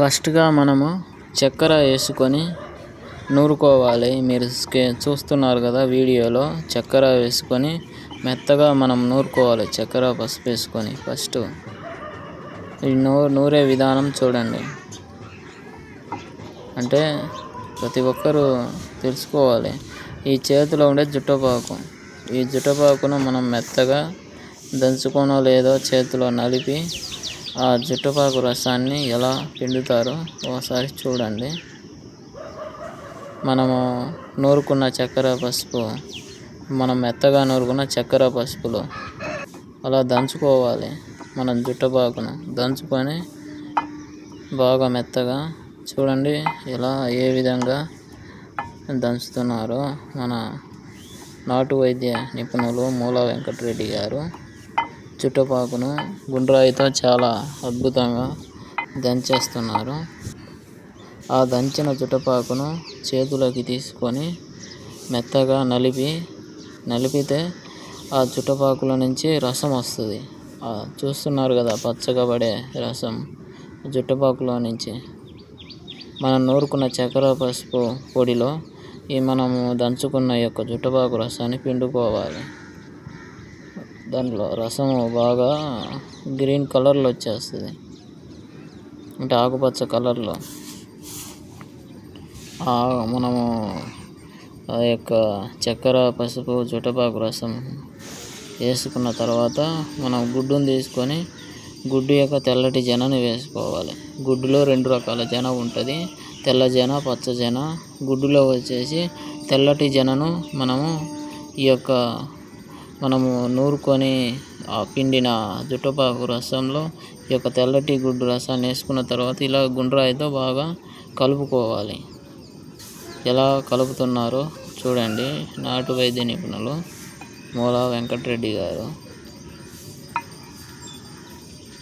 ఫస్ట్గా మనము చక్కెర వేసుకొని నూరుకోవాలి. మీరు చూస్తున్నారు కదా వీడియోలో చక్కెర వేసుకొని మెత్తగా మనం నూరుకోవాలి. చక్కెర పసుపు వేసుకొని ఫస్ట్ ఈ నూ నూరే విధానం చూడండి. అంటే ప్రతి ఒక్కరూ తెలుసుకోవాలి. ఈ చేతిలో ఉండే జుట్టపాకు. ఈ జుట్టపాకును మనం మెత్తగా దంచుకోనో లేదో చేతిలో నలిపి ఆ జుట్టుపాకు రసాన్ని ఎలా పిండుతారో ఒకసారి చూడండి. మనము నూరుకున్న చక్కెర పసుపు మనం మెత్తగా నూరుకున్న చక్కెర పసుపులో అలా దంచుకోవాలి మనం జుట్టపాకును. దంచుకొని బాగా మెత్తగా చూడండి ఎలా ఏ విధంగా దంచుతున్నారో మన నాటు వైద్య నిపుణులు మూల వెంకటరెడ్డి గారు. చుట్టుపాకును గుండ్రాయితో చాలా అద్భుతంగా దంచేస్తున్నారు. ఆ దంచిన చుట్టుపాకును చేతులకి తీసుకొని మెత్తగా నలిపి నలిపితే ఆ చుట్టుపాకుల నుంచి రసం వస్తుంది. చూస్తున్నారు కదా పచ్చగా పడే రసం జుట్టుపాకులో నుంచి. మనం నూరుకున్న చక్కెర పసుపు పొడిలో ఈ మనము దంచుకున్న యొక్క జుట్టుపాకు రసాన్ని పిండుకోవాలి. దాంట్లో రసం బాగా గ్రీన్ కలర్లో వచ్చేస్తుంది. అంటే ఆకుపచ్చ కలర్లో. మనము ఆ యొక్క చక్కెర పసుపు జుటపాకు రసం వేసుకున్న తర్వాత మనం గుడ్డును తీసుకొని గుడ్డు యొక్క తెల్లటి జనని వేసుకోవాలి. గుడ్డులో రెండు రకాల జన ఉంటుంది. తెల్ల జన పచ్చ జన. గుడ్డులో వచ్చేసి తెల్లటి జనను మనము ఈ యొక్క మనము నూరుకొని ఆ పిండిన జుట్టుపాకు రసంలో ఈ యొక్క తెల్లటి గుడ్డు రసాన్ని వేసుకున్న తర్వాత ఇలా గుండ్రాయితో బాగా కలుపుకోవాలి. ఎలా కలుపుతున్నారో చూడండి. నాటు వైద్య నిపుణులు మూల వెంకటరెడ్డి గారు.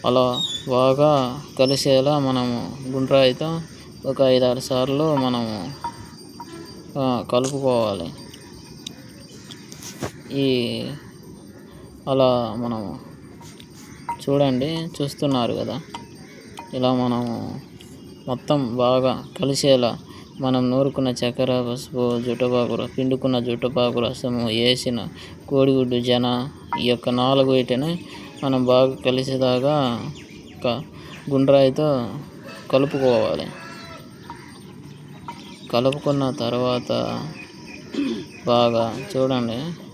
అలా బాగా కలిసేలా మనము గుండ్రాయితో ఒక ఐదారు సార్లు మనము కలుపుకోవాలి. ఈ అలా మనము చూడండి చూస్తున్నారు కదా. ఇలా మనము మొత్తం బాగా కలిసేలా మనం నూరుకున్న చక్కెర పసుపు జుట్టుపాకు పిండుకున్న జుట్టుపాకు రసము వేసిన కోడిగుడ్డు జన ఈ యొక్క నాలుగు వీటిని మనం బాగా కలిసేదాకా ఒక గుండ్రాయితో కలుపుకోవాలి. కలుపుకున్న తర్వాత బాగా చూడండి.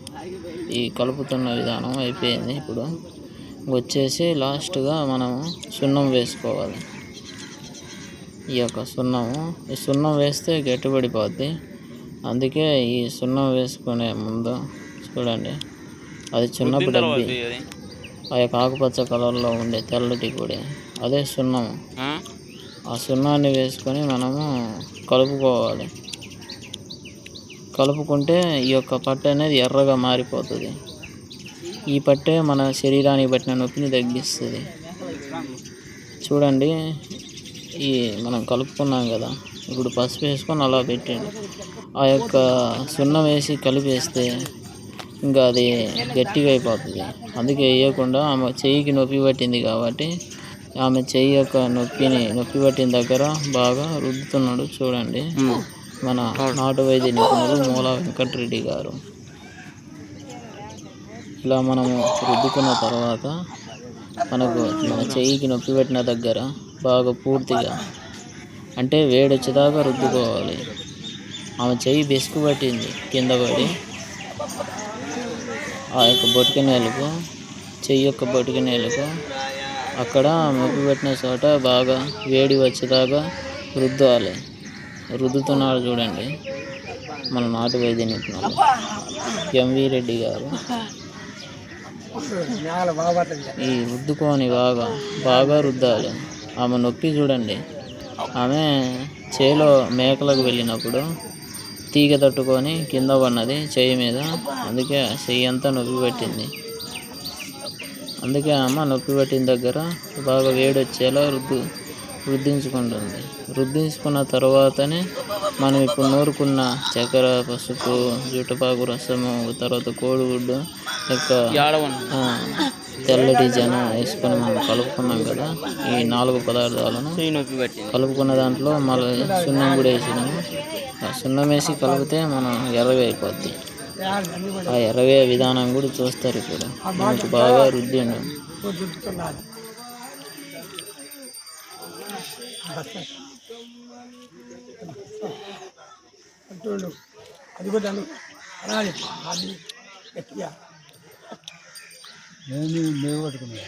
ఈ కలుపుతున్న విధానం అయిపోయింది ఇప్పుడు. వచ్చేసి లాస్ట్గా మనము సున్నం వేసుకోవాలి. ఈ యొక్క సున్నము ఈ సున్నం వేస్తే గట్టిపడిపోద్ది. అందుకే ఈ సున్నం వేసుకునే ముందు చూడండి అది చిన్నప్పుడు డబ్బి ఆ యొక్క ఆకుపచ్చ కలర్లో ఉండే తెల్లటి పొడి అదే సున్నం ఆ సున్నాన్ని వేసుకొని మనము కలుపుకోవాలి. కలుపుకుంటే ఈ యొక్క పట్టు అనేది ఎర్రగా మారిపోతుంది. ఈ పట్టే మన శరీరానికి పట్టిన నొప్పిని తగ్గిస్తుంది. చూడండి ఈ మనం కలుపుకున్నాం కదా ఇప్పుడు పసుపు వేసుకొని అలా పెట్టండి ఆ యొక్క సున్నం వేసి కలిపేస్తే ఇంకా అది గట్టిగా అయిపోతుంది. అందుకే వేయకుండా ఆమె చెయ్యికి నొప్పి పట్టింది కాబట్టి ఆమె చెయ్యి యొక్క నొప్పిని నొప్పి పట్టిన దగ్గర బాగా రుద్దుతున్నాడు చూడండి. మన నాటు వైద్య నిపుణులు మూల వెంకటరెడ్డి గారు. ఇలా మనము రుద్దుకున్న తర్వాత మనకు మన చెయ్యికి నొప్పి పెట్టిన దగ్గర బాగా పూర్తిగా అంటే వేడి వచ్చేదాకా రుద్దుకోవాలి. ఆమె చెయ్యి బెసుకు పట్టింది కింద పడి. ఆ యొక్క బొటిక నేలకు చెయ్యి యొక్క బొటిక నేలకు అక్కడ మొగ్గు పెట్టిన చోట బాగా వేడి వచ్చేదాకా రుద్దాలి. రుద్దుతున్నారు చూడండి. మన నాటు వైద్య నిపుణులు ఎంవి రెడ్డి గారు. ఈ రుద్దుకొని బాగా బాగా రుద్దాలి. ఆమె నొప్పి చూడండి. ఆమె చేలో మేకలకు వెళ్ళినప్పుడు తీగ తట్టుకొని కింద పడినది చెయ్యి మీద. అందుకే చెయ్యి అంతా నొప్పి పెట్టింది. అందుకే అమ్మ నొప్పి పెట్టిన దగ్గర బాగా వేడి వచ్చేలా రుద్దు రుద్దించుకుంటుంది రుద్దించుకున్న తర్వాతనే మనం ఇప్పుడు నూరుకున్న చక్కెర పసుపు జుట్టుపాకు రసము తర్వాత కోడిగుడ్డు యొక్క తెల్లటి జన వేసుకొని మనం కలుపుకున్నాం కదా ఈ నాలుగు పదార్థాలను కలుపుకున్న దాంట్లో మళ్ళీ సున్నం కూడా వేసినాము ఆ సున్నం వేసి కలిపితే మనం ఎర్రగా అయిపోద్ది. ఆ ఎర్రవే విధానం కూడా చూస్తారు ఇప్పుడు. మనకు బాగా రుద్ది ఉండు. అంటుండు. అది కూడా అను అనాలి. అది గట్టిగా. నేను మేము పట్టుకున్నా.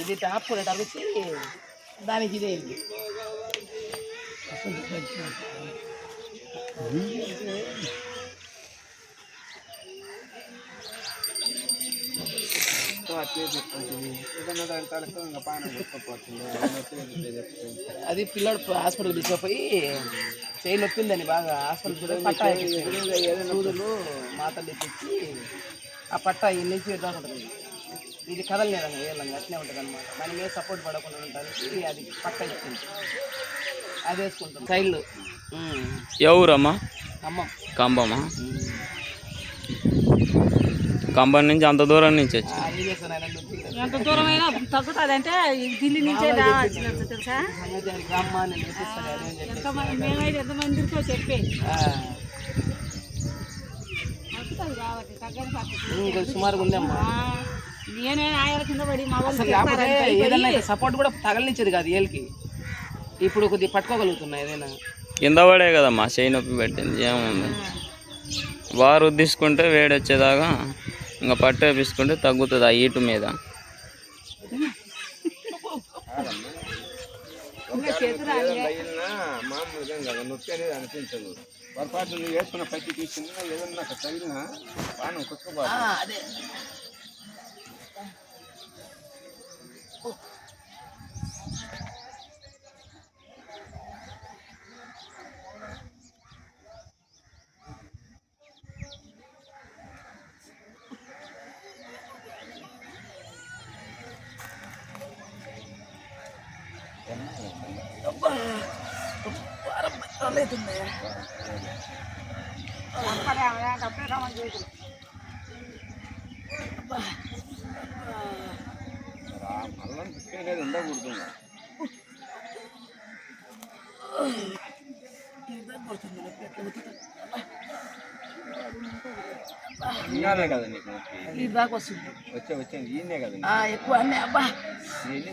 ఇది టాప్ తగ్గితే దానికి ఇదే ఇది అది పిల్లడు హాస్పిటల్ తీసుకుపోయి చేయి నొప్పిందని బాగా హాస్పిటల్ పట్ట సూదులు మాతలు తెచ్చి ఆ పట్ట ఈ నుంచి దాకా ఉంటుంది. ఇది కదలలేదండి వేయాలంగా అట్నే ఉంటుంది అనమాట దాని మీద సపోర్ట్ పడకుండా ఉండడానికి అది పట్ట ఇచ్చింది. అది వేసుకుంటాం సైడ్లు. ఎవరమ్మా? అమ్మం కంబమా కంబం నుంచి అంత దూరం నుంచి వచ్చి. ఎంత దూరమైనా తగ్గుతుంది అంటే ఢిల్లీ నుంచే రావాల్సినంత తెలుసా. ఎంతమంది మేమైతే ఎంతమందితో చెప్పే. సుమారుగా ఉందమ్మా. నేనే ఆయన కింద పడి ఏదైనా సపోర్ట్ కూడా తగలనిచ్చేది కాదు ఏళ్ళకి. ఇప్పుడు కొద్దిగా పట్టుకోగలుగుతున్నా ఏదైనా. కింద పడే కదమ్మా చేయి నొప్పి పెట్టింది ఏముంది? వారు తీసుకుంటే వేడి వచ్చేదాకా ఇంకా పట్టు వేపించుకుంటే తగ్గుతుంది ఆ ఈటు మీద. పొరపాటు నువ్వు వేసుకున్న పచ్చి తీసుకున్నా ఏదన్నా తగిలినా బాగా కుట్టుకోబాదు అదే అప్పుడే అప్పుడే రమ్మని చేతులు. మళ్ళీ నొప్పి అనేది ఉండకూడదు ఇన్నానే కదా నీకు నొప్పి ఇది దాకా వస్తుంది వచ్చే వచ్చేది ఈయనే కదా ఆ, ఎక్కువ అన్నీ అబ్బా నీ ఎన్ని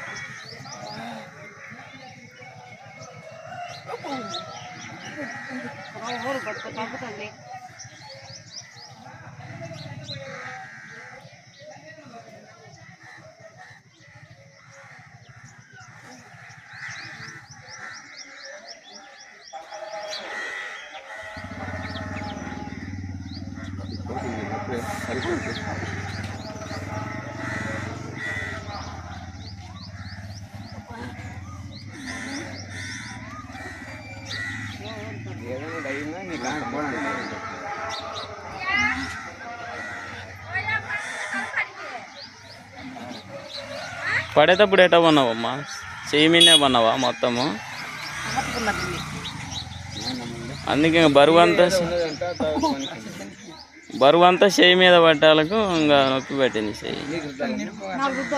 ఏదైనా పడేటప్పుడు ఎటా పన్నావమ్మా చెయ్యి మీనే పన్నావా మొత్తము? అందుకే ఇంకా బరువు అంతా బరువు అంతా చెయ్యి మీద పట్టాలకు ఇంకా నొప్పి పెట్టింది చెయ్యి నాకు రుద్దు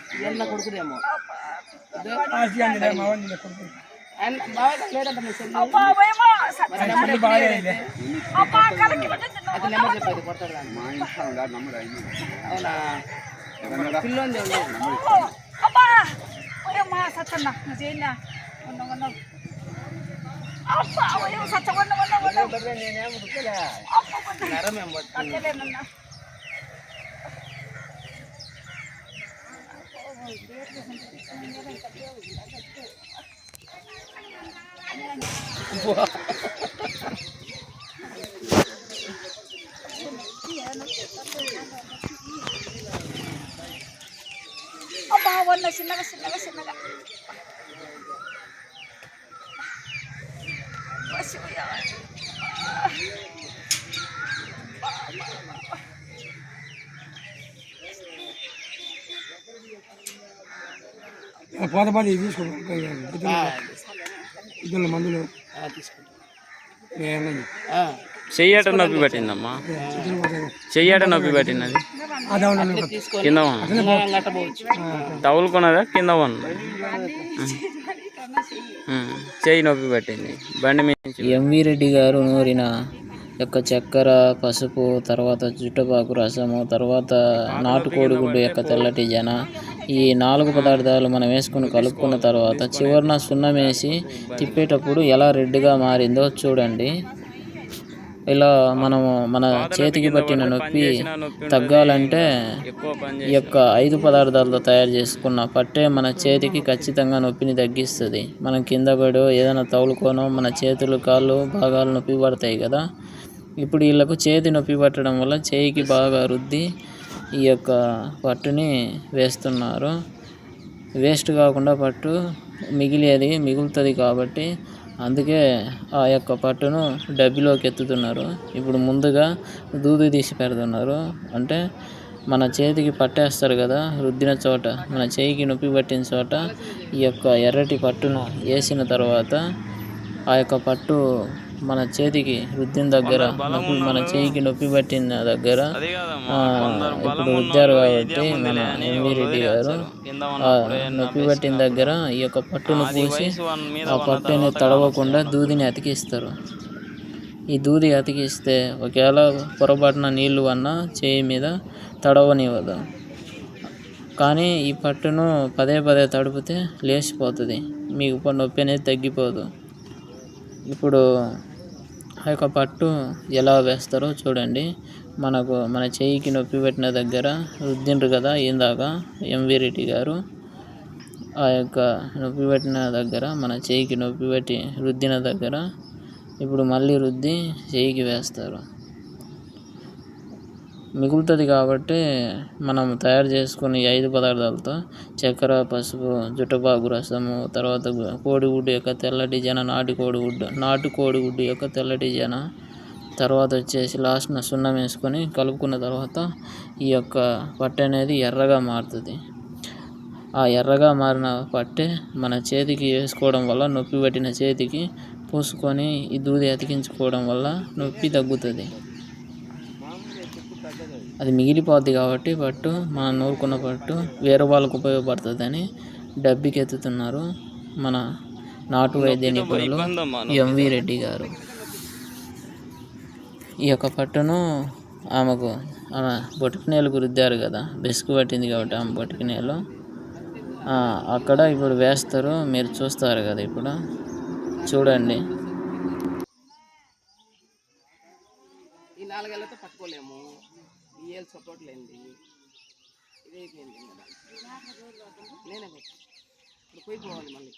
మరి నెంబర్ ఎప్పుడు అది నెంబర్ చెప్పేది కొడతాడు అవునా? పిల్లోని ఉండేది అబ్బా ఓయమ్మా సత్తన్న చేయినా ఉన్న ఉన్న అబ్బా ఓయమ్మ సత్త ఉన్న ఉన్న ఉన్న నేనేం ఉడకలే. అబ్బా ఉన్న చిన్నగా చిన్నగా చిన్నగా శివయ్య. పోత పోత ఇది మందులు. చెయ్యట నొప్పి పెట్టిందమ్మా? చెయ్యట నొప్పి తీసుకొని కింద తగులుకున్నదా కింద చెయ్యి నొప్పి పెట్టింది. బండి మీద ఎంవి రెడ్డి గారు నూరిన యొక్క చక్కెర పసుపు తర్వాత జుట్టపాకు రసము తర్వాత నాటుకోడి గుడ్డు యొక్క తెల్లటి జన. ఈ నాలుగు పదార్థాలు మనం వేసుకుని కలుపుకున్న తర్వాత చివరిన సున్నం వేసి తిప్పేటప్పుడు ఎలా రెడ్గా మారిందో చూడండి. ఇలా మనము మన చేతికి పట్టిన నొప్పి తగ్గాలంటే ఈ యొక్క ఐదు పదార్థాలతో తయారు చేసుకున్న పట్టే మన చేతికి ఖచ్చితంగా నొప్పిని తగ్గిస్తుంది. మనం కింద పడో ఏదైనా తగులుకోనో మన చేతులు కాళ్ళు భాగాలు నొప్పి పడతాయి కదా. ఇప్పుడు వీళ్ళకు చేతి నొప్పి పట్టడం వల్ల చేయికి బాగా రుద్ది ఈ యొక్క పట్టుని వేస్తున్నారు. వేస్ట్ కాకుండా పట్టు మిగిలేది మిగులుతుంది కాబట్టి అందుకే ఆ యొక్క పట్టును డబ్బిలోకి ఎత్తుతున్నారు. ఇప్పుడు ముందుగా దూది తీసి పెడుతున్నారు. అంటే మన చేతికి పట్టేస్తారు కదా రుద్దిన చోట మన చేయికి నొప్పి పట్టిన చోట ఈ యొక్క ఎర్రటి పట్టును వేసిన తర్వాత ఆ యొక్క పట్టు మన చేతికి రుద్దిన దగ్గర నొప్పి మన చేయికి నొప్పి పట్టిన దగ్గర ఇప్పుడు ఇదే కాబట్టి మన ఎంవి రెడ్డి గారు నొప్పి పట్టిన దగ్గర ఈ యొక్క పట్టును పూసి ఆ పట్టుని తడవకుండా దూదిని అతికిస్తారు. ఈ దూది అతికిస్తే ఒకవేళ పొరపాటున నీళ్ళు అన్నా చేయి మీద తడవనివ్వదు. కానీ ఈ పట్టును పదే పదే తడిపితే లేచిపోతుంది. మీకు నొప్పి అనేది తగ్గిపోదు. ఇప్పుడు ఆ యొక్క పట్టు ఎలా వేస్తారో చూడండి. మనకు మన చేయికి నొప్పి పెట్టిన దగ్గర రుద్దిండ్రు కదా ఇందాక ఎంవి రెడ్డి గారు. ఆ యొక్క నొప్పి పెట్టిన దగ్గర మన చేయికి నొప్పి పెట్టి రుద్దిన దగ్గర ఇప్పుడు మళ్ళీ రుద్ది చేయికి వేస్తారు. మిగులుతుంది కాబట్టి మనం తయారు చేసుకుని ఈ ఐదు పదార్థాలతో చక్కెర పసుపు జుట్టపాకు రసము తర్వాత కోడిగుడ్డు యొక్క తెల్లటి జన నాటి కోడిగుడ్డు నాటు కోడిగుడ్డు యొక్క తెల్లటి జన తర్వాత వచ్చేసి లాస్ట్న సున్నం వేసుకొని కలుపుకున్న తర్వాత ఈ యొక్క పట్టు అనేది ఎర్రగా మారుతుంది. ఆ ఎర్రగా మారిన పట్టే మన చేతికి వేసుకోవడం వల్ల నొప్పి పట్టిన చేతికి పూసుకొని ఈ దూది అతికించుకోవడం వల్ల నొప్పి తగ్గుతుంది. అది మిగిలిపోద్ది కాబట్టి పట్టు మనం నూరుకున్న పట్టు వేరే వాళ్ళకు ఉపయోగపడుతుందని డబ్బికి ఎత్తుతున్నారు మన నాటు వైద్య నిపుణులు ఎంవి రెడ్డి గారు. ఈ యొక్క పట్టును ఆమెకు ఆమె బొటికినేలకు రుద్దారు కదా బెసుకు పట్టింది కాబట్టి ఆమె బొటికినేలు. ఆ, అక్కడ ఇప్పుడు వేస్తారు మీరు చూస్తారు కదా ఇప్పుడు. చూడండి. ఈ నాలుగేళ్ళతో పట్టుకోలేము. ఏళ్ళు సపోర్ట్ లేనిది. ఇదే అయిపోయింది కదా నేనే ఇప్పుడు పోయి పోవాలి మళ్ళీ.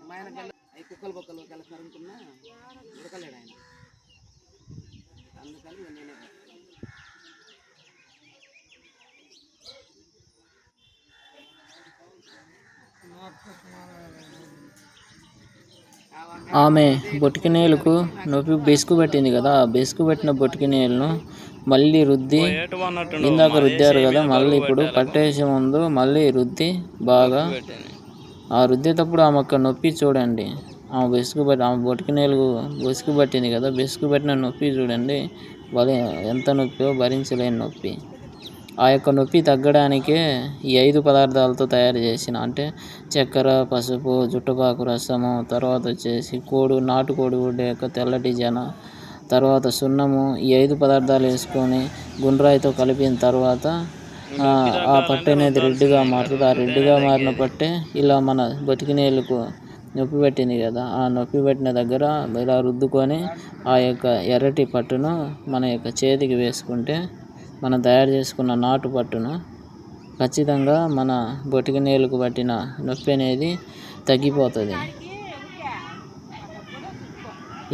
మా ఆయన గల్ల అవి కుక్కలు బొక్కలు కలిసి కరుముకున్నా ఉడకలేడు ఆయన. అందుకని నేనే పెట్టు. ఆమె బొటికినేలకు నొప్పి బెసుకు పెట్టింది కదా ఆ బెసుకు పెట్టిన బొటికినేలను మళ్ళీ రుద్ది ఇందాక రుద్దారు కదా మళ్ళీ ఇప్పుడు పట్టేసే ముందు మళ్ళీ రుద్ది బాగా ఆ రుద్దేటప్పుడు ఆమె యొక్క నొప్పి చూడండి. ఆమె బెసుకు పెట్టి ఆమె బొటికినేలు బెసుకు పట్టింది కదా బెసుకు పెట్టిన నొప్పి చూడండి. భలే ఎంత నొప్పియో భరించలేని నొప్పి. ఆ యొక్క నొప్పి తగ్గడానికే ఈ ఐదు పదార్థాలతో తయారు చేసిన అంటే చక్కెర పసుపు జుట్టుపాకు రసము తర్వాత వచ్చేసి కోడు నాటుకోడి గుడ్డ యొక్క తెల్లటి జన తర్వాత సున్నము ఈ ఐదు పదార్థాలు వేసుకొని గుండ్రాయితో కలిపిన తర్వాత ఆ, పట్టు అనేది రెడ్డుగా మారుతుంది. ఆ రెడ్డుగా మారిన పట్టే ఇలా మన బతికినేళ్ళకు నొప్పి పెట్టింది కదా. ఆ నొప్పి పెట్టిన దగ్గర ఇలా రుద్దుకొని ఆ యొక్క ఎర్రటి పట్టును మన యొక్క చేతికి వేసుకుంటే మనం తయారు చేసుకున్న నాటు పట్టును ఖచ్చితంగా మన బొటికి నేలకు పట్టిన నొప్పి అనేది తగ్గిపోతుంది.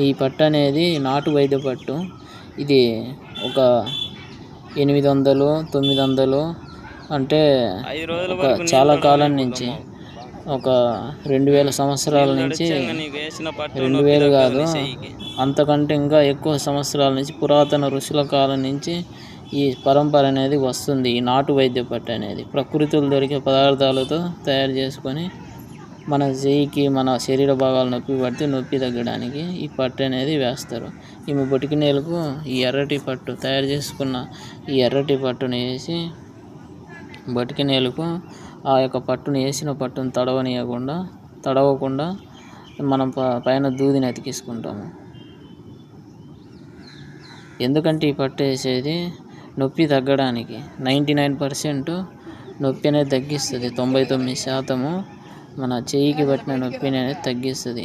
ఈ పట్టు అనేది నాటు వైద్య పట్టు. ఇది ఒక ఎనిమిది వందలు తొమ్మిది వందలు అంటే ఒక చాలా కాలం నుంచి ఒక రెండు వేల సంవత్సరాల నుంచి రెండు వేలు కాదు. అంతకంటే ఇంకా ఎక్కువ సంవత్సరాల నుంచి పురాతన ఋషుల కాలం నుంచి ఈ పరంపర అనేది వస్తుంది ఈ నాటు వైద్య పట్టు అనేది. ప్రకృతిలో దొరికే పదార్థాలతో తయారు చేసుకొని మన చేయికి మన శరీర భాగాలు నొప్పి పడితే నొప్పి తగ్గడానికి ఈ పట్టు అనేది వేస్తారు. ఈమె బొటికి నేలకు ఈ ఎర్రటి పట్టు తయారు చేసుకున్న ఈ ఎర్రటి పట్టుని వేసి బొటికి నేలకు ఆ యొక్క పట్టును వేసిన పట్టును తడవనీయకుండా తడవకుండా మనం ప పైన దూదిని అతికిసుకుంటాము ఎందుకంటే ఈ పట్టు వేసేది నొప్పి తగ్గడానికి నైంటీ నైన్ పర్సెంట్ నొప్పి అనేది తగ్గిస్తుంది. తొంభై తొమ్మిది శాతము మన చెయ్యికి పట్టిన నొప్పిని అనేది తగ్గిస్తుంది.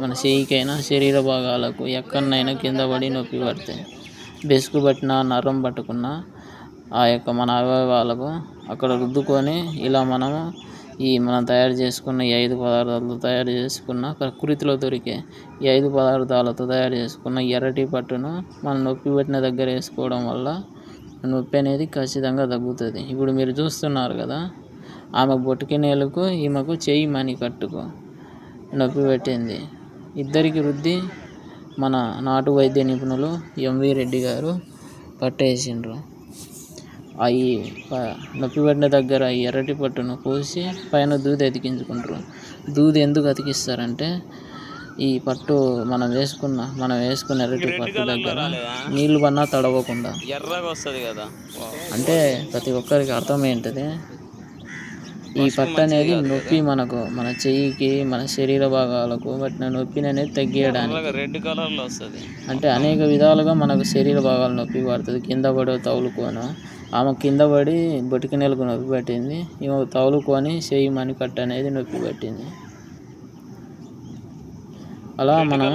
మన చెయ్యికైనా శరీర భాగాలకు ఎక్కడనైనా కింద పడి నొప్పి పడతాయి. బెసుకు పట్టిన నరం పట్టుకున్న ఆ యొక్క మన అవయవాలకు అక్కడ రుద్దుకొని ఇలా మనము ఈ మనం తయారు చేసుకున్న ఈ ఐదు పదార్థాలతో తయారు చేసుకున్న ప్రకృతిలో దొరికే ఈ ఐదు పదార్థాలతో తయారు చేసుకున్న ఎర్రటి పట్టును మనం నొప్పి పెట్టిన దగ్గర వేసుకోవడం వల్ల నొప్పి అనేది ఖచ్చితంగా తగ్గుతుంది. ఇప్పుడు మీరు చూస్తున్నారు కదా ఆమె బొటికి నేలకు ఈమెకు చెయ్యి మని కట్టుకు నొప్పి పెట్టింది. ఇద్దరికి వృద్ధి మన నాటు వైద్య నిపుణులు ఎంవి రెడ్డి గారు పట్టేసిండ్రు. అవి ప- నొప్పి పడిన దగ్గర ఎర్రటి పట్టును పోసి పైన దూది అతికించుకుంటారు. దూది ఎందుకు అతికిస్తారంటే ఈ పట్టు మనం వేసుకున్న మనం వేసుకున్న ఎర్రటి పట్టు దగ్గర నీళ్ళు పన్నా తడవకుండా. ఎర్రగా వస్తుంది కదా. అంటే ప్రతి ఒక్కరికి అర్థమైంటుంది ఈ పట్టు అనేది నొప్పి మనకు మన చెయ్యికి మన శరీర భాగాలకు పట్టిన నొప్పిని అనేది తగ్గియడానికి. రెడ్ కలర్లో వస్తుంది. అంటే అనేక విధాలుగా మనకు శరీర భాగాలు నొప్పి పడుతుంది. కింద పడి తగులుకోను. ఆమె కింద పడి బొటికి నెలకు నొప్పి పట్టింది. ఈమె తగులుకొని చేయి మని కట్ట అనేది నొప్పి పట్టింది. అలా మనం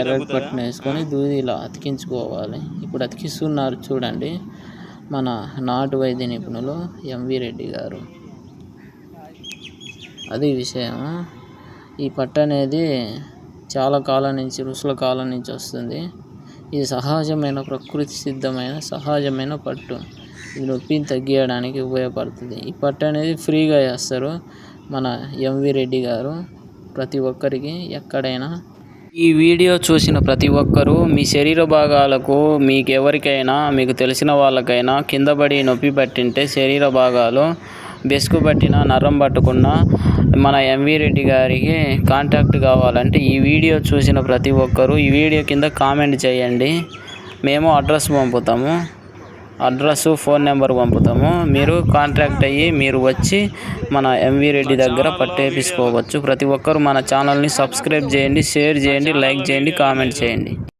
ఎర్రటి పట్టును వేసుకొని దూది ఇలా అతికించుకోవాలి. ఇప్పుడు అతికిస్తున్నారు చూడండి మన నాటు వైద్య నిపుణులు ఎంవి రెడ్డి గారు. అది విషయం. ఈ పట్టు అనేది చాలా కాలం నుంచి ఋషుల కాలం నుంచి వస్తుంది. ఇది సహజమైన ప్రకృతి సిద్ధమైన సహజమైన పట్టు. ఇది నొప్పిని తగ్గించడానికి ఉపయోగపడుతుంది. ఈ పట్టు అనేది ఫ్రీగా చేస్తారు మన ఎంవి రెడ్డి గారు. ప్రతి ఒక్కరికి ఎక్కడైనా. ఈ వీడియో చూసిన ప్రతి ఒక్కరూ మీ శరీర భాగాలకు మీకు ఎవరికైనా మీకు తెలిసిన వాళ్ళకైనా కింద పడి నొప్పి పట్టింటే శరీర భాగాలు బెసుకు పట్టిన నరం పట్టుకున్న మన ఎంవి రెడ్డి గారికి కాంటాక్ట్ కావాలంటే ఈ వీడియో చూసిన ప్రతి ఒక్కరూ ఈ వీడియో కింద కామెంట్ చేయండి. మేము అడ్రస్ పంపుతాము. అడ్రస్సు ఫోన్ నెంబర్ పంపుతాము. మీరు కాంటాక్ట్ అయ్యి మీరు వచ్చి మన ఎంవి రెడ్డి దగ్గర పట్టేపించుకోవచ్చు ప్రతి ఒక్కరు మన ఛానల్ని సబ్స్క్రైబ్ చేయండి షేర్ చేయండి లైక్ చేయండి కామెంట్ చేయండి.